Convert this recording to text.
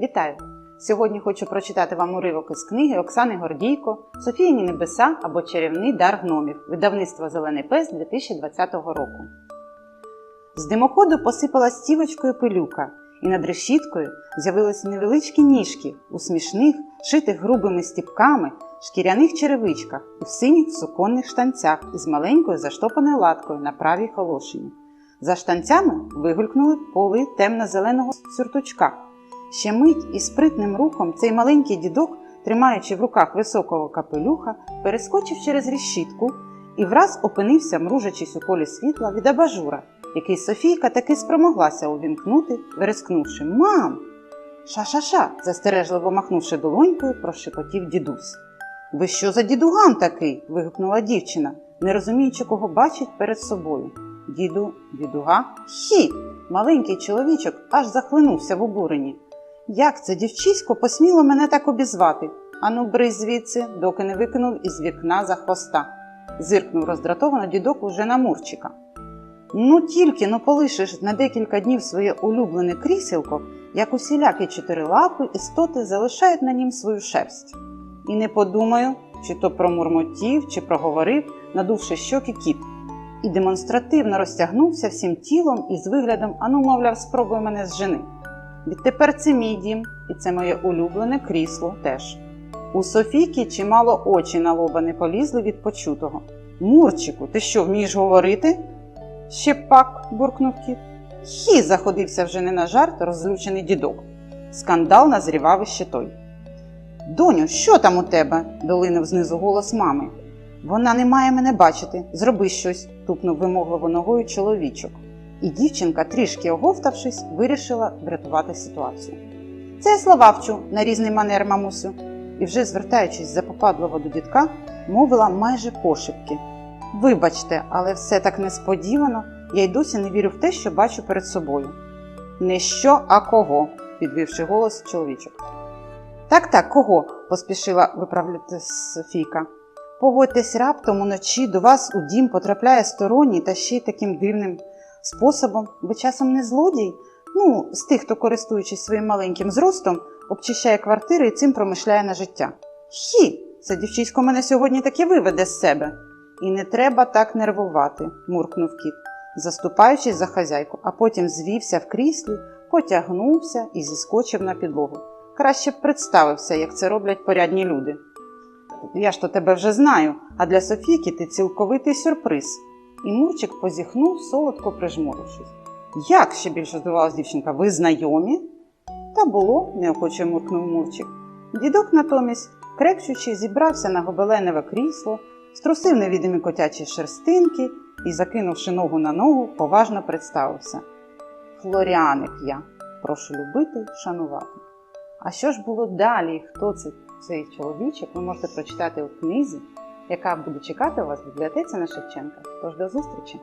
Вітаю! Сьогодні хочу прочитати вам уривок із книги Оксани Гордійко Софіїні небеса або Чарівний дар гномів видавництва Зелений пес 2020 року. З димоходу посипалась стівочкою пилюка, і над решіткою з'явилися невеличкі ніжки у смішних, шитих грубими стіпками, шкіряних черевичках і в синіх суконних штанцях із маленькою заштопаною латкою на правій холошині. За штанцями вигулькнули поли темно-зеленого сюртучка. Ще мить і спритним рухом цей маленький дідок, тримаючи в руках високого капелюха, перескочив через решітку і враз опинився, мружачись у колі світла від абажура, який Софійка таки спромоглася увімкнути, верескнувши Мам! Ша-ша-ша, застережливо махнувши долонькою, прошепотів дідусь. Ви що за дідуган такий? вигукнула дівчина, не розуміючи, кого бачить перед собою. Діду, дідуга, хі! Маленький чоловічок аж захлинувся в обуренні. Як це дівчисько посміло мене так обізвати? Ану, бризь звідси, доки не викинув із вікна за хвоста. Зиркнув роздратовано дідок уже на Мурчика. Ну тільки но полишиш на декілька днів своє улюблене кріселко, як усілякі чотирилапи істоти залишають на нім свою шерсть. І не подумаю, чи то промурмотів, чи проговорив, надувши щоки кіт, і демонстративно розтягнувся всім тілом і з виглядом, ану, мовляв, спробуй мене зжени. Відтепер це мій дім, і це моє улюблене крісло теж. У Софійки чимало очі на лоба не полізли від почутого. Мурчику, ти що, вмієш говорити? Ще пак, буркнув кіт. Хі заходився вже не на жарт, розлючений дідок. Скандал назрівав іще той. Доню, що там у тебе? долинув знизу голос мами. Вона не має мене бачити. Зроби щось, тупнув вимогливо ногою чоловічок. І дівчинка, трішки оговтавшись, вирішила врятувати ситуацію. Це я слова вчу на різний манер, мамусю, і вже звертаючись запопадливо до дідка, мовила майже пошепки. Вибачте, але все так несподівано, я й досі не вірю в те, що бачу перед собою. Не що, а кого, підвівши голос чоловічок. Так, так, кого? поспішила виправляти Софійка. Погодьтесь раптом уночі до вас у дім потрапляє сторонній та ще й таким дивним способом. Ви часом не злодій? Ну, з тих, хто, користуючись своїм маленьким зростом, обчищає квартири і цим промишляє на життя. Хі, це дівчисько мене сьогодні таки виведе з себе. І не треба так нервувати, муркнув кіт, заступаючись за хазяйку, а потім звівся в кріслі, потягнувся і зіскочив на підлогу. Краще б представився, як це роблять порядні люди. Я ж то тебе вже знаю, а для Софійки ти цілковитий сюрприз. І Мурчик позіхнув, солодко прижмурившись. Як ще більше здивувалась дівчинка, ви знайомі? Та було, неохоче муркнув Мурчик. Дідок натомість, крекчучи, зібрався на гобеленеве крісло, струсив невідомі котячі шерстинки і, закинувши ногу на ногу, поважно представився. Флоріаник я, прошу любити, шанувати. А що ж було далі? Хто це цей чоловічок? Ви можете прочитати у книзі, яка буде чекати вас в бібліотеці на Шевченка. Тож до зустрічі!